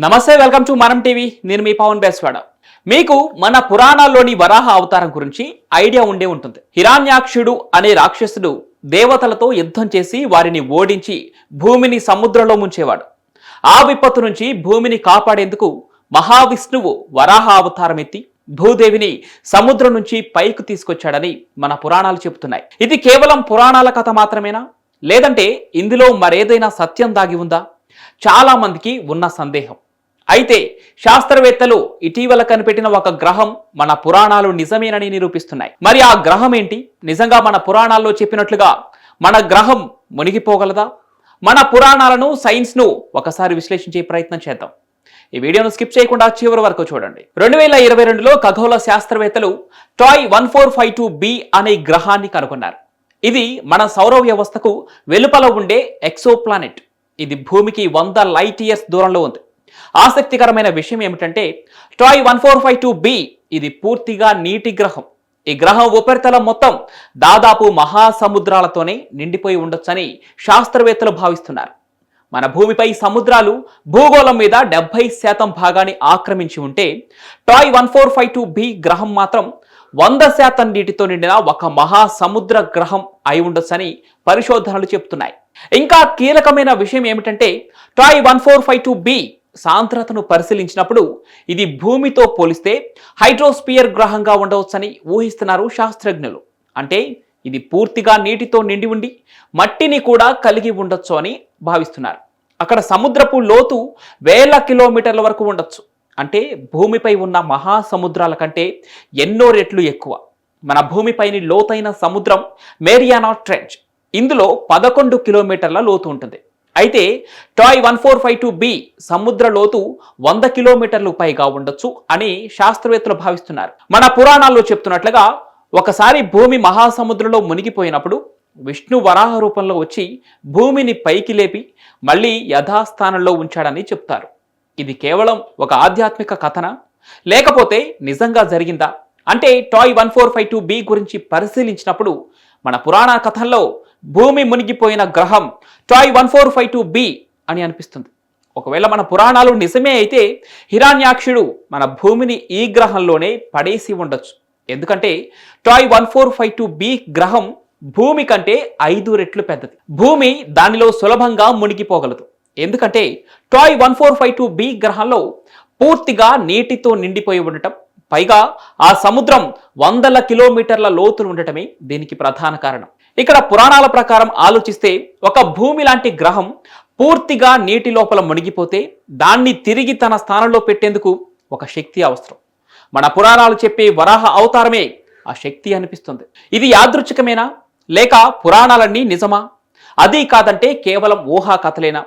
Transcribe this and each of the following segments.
నమస్తే welcome to మనం TV. నేను మీ పవన్ బేస్వాడ. మీకు మన పురాణాల్లోని వరాహ అవతారం గురించి ఐడియా ఉండే ఉంటుంది. హిరాణ్యాక్షుడు అనే రాక్షసుడు దేవతలతో యుద్ధం చేసి వారిని ఓడించి భూమిని సముద్రంలో ముంచేవాడు. ఆ విపత్తు నుంచి భూమిని కాపాడేందుకు మహావిష్ణువు వరాహ అవతారం ఎత్తి భూదేవిని సముద్రం నుంచి పైకి తీసుకొచ్చాడని మన పురాణాలు చెబుతున్నాయి. ఇది కేవలం పురాణాల కథ మాత్రమేనా? లేదంటే ఇందులో మరేదైనా సత్యం దాగి ఉందా? చాలా మందికి ఉన్న సందేహం. అయితే శాస్త్రవేత్తలు ఇటీవల కనిపెట్టిన ఒక గ్రహం మన పురాణాలు నిజమేనని నిరూపిస్తున్నాయి. మరి ఆ గ్రహం ఏంటి? నిజంగా మన పురాణాల్లో చెప్పినట్లుగా మన గ్రహం మునిగిపోగలదా? మన పురాణాలను సైన్స్ను ఒకసారి విశ్లేషించే ప్రయత్నం చేద్దాం. ఈ వీడియోను స్కిప్ చేయకుండా చివరి వరకు చూడండి. రెండు వేల ఇరవై రెండులో ఖగోళ శాస్త్రవేత్తలు TOI one four five two B అనే గ్రహాన్ని కనుగొన్నారు. ఇది మన సౌర వ్యవస్థకు వెలుపల ఉండే ఎక్సో ప్లానెట్ ఇది భూమికి వంద లైట్ ఇయర్స్ దూరంలో ఉంది. ఆసక్తికరమైన విషయం ఏమిటంటే TOI one four five two B ఇది పూర్తిగా నీటి గ్రహం. ఈ గ్రహం ఉపరితలం మొత్తం దాదాపు మహాసముద్రాలతోనే నిండిపోయి ఉండొచ్చని శాస్త్రవేత్తలు భావిస్తున్నారు. మన భూమిపై సముద్రాలు భూగోళం మీద డెబ్బై శాతం భాగాన్ని ఆక్రమించి ఉంటే TOI one four five two B గ్రహం మాత్రం వంద శాతం నీటితో నిండిన ఒక మహాసముద్ర గ్రహం అయి ఉండొచ్చని పరిశోధనలు చెబుతున్నాయి. ఇంకా కీలకమైన విషయం ఏమిటంటే TOI one four five two B సాంద్రతను పరిశీలించినప్పుడు ఇది భూమితో పోలిస్తే హైడ్రోస్పియర్ గ్రహంగా ఉండవచ్చని ఊహిస్తున్నారు శాస్త్రజ్ఞులు. అంటే ఇది పూర్తిగా నీటితో నిండి ఉండి మట్టిని కూడా కలిగి ఉండొచ్చు అని భావిస్తున్నారు. అక్కడ సముద్రపు లోతు వేల కిలోమీటర్ల వరకు ఉండొచ్చు. అంటే భూమిపై ఉన్న మహాసముద్రాల కంటే ఎన్నో రెట్లు ఎక్కువ. మన భూమిపైని లోతైన సముద్రం మేరియానా ట్రెంచ్. ఇందులో పదకొండు కిలోమీటర్ల లోతు ఉంటుంది. అయితే TOI one four five two B సముద్ర లోతు వంద కిలోమీటర్లు పైగా ఉండొచ్చు అని శాస్త్రవేత్తలు భావిస్తున్నారు. మన పురాణాల్లో చెప్తున్నట్లుగా ఒకసారి భూమి మహాసముద్రంలో మునిగిపోయినప్పుడు విష్ణు వరాహ రూపంలో వచ్చి భూమిని పైకి లేపి మళ్ళీ యథాస్థానంలో ఉంచాడని చెప్తారు. ఇది కేవలం ఒక ఆధ్యాత్మిక కథన? లేకపోతే నిజంగా జరిగిందా? అంటే TOI one four five two B గురించి పరిశీలించినప్పుడు మన పురాణ కథల్లో భూమి మునిగిపోయిన గ్రహం. TOI one four five two B అని అనిపిస్తుంది. ఒకవేళ మన పురాణాలు నిజమే అయితే హిరాణ్యాక్షుడు మన భూమిని ఈ గ్రహంలోనే పడేసి ఉండొచ్చు. ఎందుకంటే TOI one four five two B గ్రహం భూమి కంటే ఐదు రెట్లు పెద్దది. భూమి దానిలో సులభంగా మునిగిపోగలదు. ఎందుకంటే TOI one four five two B గ్రహంలో పూర్తిగా నీటితో నిండిపోయి ఉండటం పైగా ఆ సముద్రం వందల కిలోమీటర్ల లోతులు ఉండటమే దీనికి ప్రధాన కారణం. ఇక్కడ పురాణాల ప్రకారం ఆలోచిస్తే ఒక భూమి లాంటి గ్రహం పూర్తిగా నీటి లోపల మునిగిపోతే దాన్ని తిరిగి తన స్థానంలో పెట్టేందుకు ఒక శక్తి అవసరం. మన పురాణాలు చెప్పే వరాహ అవతారమే ఆ శక్తి అనిపిస్తుంది. ఇది యాదృచ్ఛికమేనా? లేక పురాణాలన్నీ నిజమా? అది కాదంటే కేవలం ఊహా కథలేనా?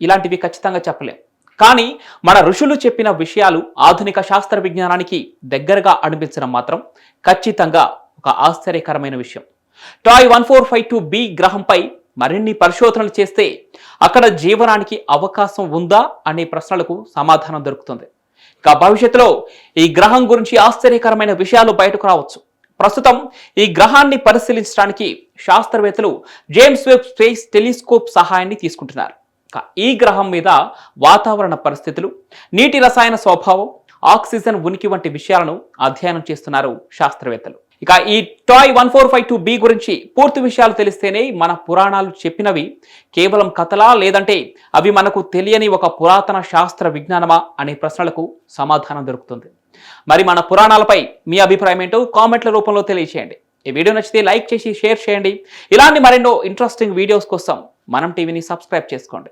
ఇలాంటివి ఖచ్చితంగా చెప్పలేం. కానీ మన ఋషులు చెప్పిన విషయాలు ఆధునిక శాస్త్ర విజ్ఞానానికి దగ్గరగా అనిపించడం మాత్రం ఖచ్చితంగా ఒక ఆశ్చర్యకరమైన విషయం. TOI one four five two B గ్రహంపై మరిన్ని పరిశోధనలు చేస్తే అక్కడ జీవనానికి అవకాశం ఉందా అనే ప్రశ్నలకు సమాధానం దొరుకుతుంది. ఇక భవిష్యత్తులో ఈ గ్రహం గురించి ఆశ్చర్యకరమైన విషయాలు బయటకు రావచ్చు. ప్రస్తుతం ఈ గ్రహాన్ని పరిశీలించడానికి శాస్త్రవేత్తలు జేమ్స్ వెబ్ స్పేస్ టెలిస్కోప్ సహాయాన్ని తీసుకుంటున్నారు. ఈ గ్రహం మీద వాతావరణ పరిస్థితులు నీటి రసాయన స్వభావం ఆక్సిజన్ ఉనికి వంటి విషయాలను అధ్యయనం చేస్తున్నారు శాస్త్రవేత్తలు. ఇక ఈ TOI one four five two B గురించి పూర్తి విషయాలు తెలిస్తేనే మన పురాణాలు చెప్పినవి. కేవలం కథలా లేదంటే అవి మనకు తెలియని ఒక పురాతన శాస్త్ర విజ్ఞానమా అనే ప్రశ్నలకు సమాధానం దొరుకుతుంది. మరి మన పురాణాలపై మీ అభిప్రాయం ఏంటో కామెంట్ల రూపంలో తెలియచేయండి. ఈ వీడియో నచ్చితే లైక్ చేసి షేర్ చేయండి. ఇలాంటి మరెన్నో ఇంట్రెస్టింగ్ వీడియోస్ కోసం మనం టీవీని సబ్స్క్రైబ్ చేసుకోండి.